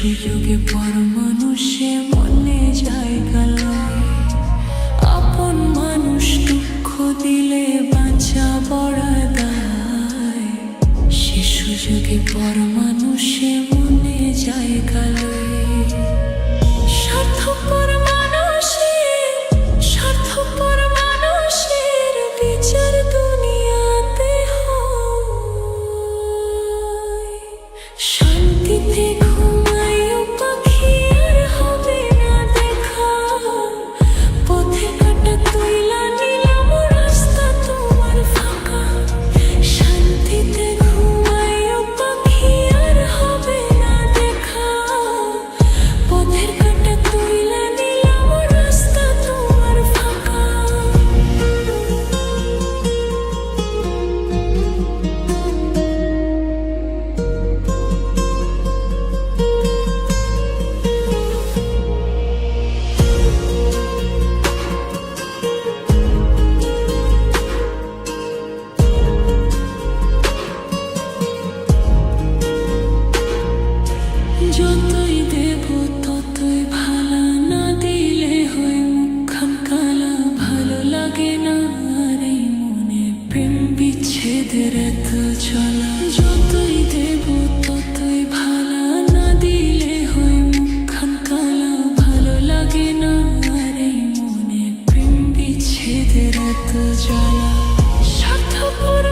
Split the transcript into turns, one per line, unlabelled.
সুযোগে পর মানুষে মনে যায় গেল আপন মানুষ দুঃখ দিলে বাঁচা পড়া দায়। সে সুযোগে পর মানুষে মনে যায় গেল খিদের জ্বালা। স্বার্থপর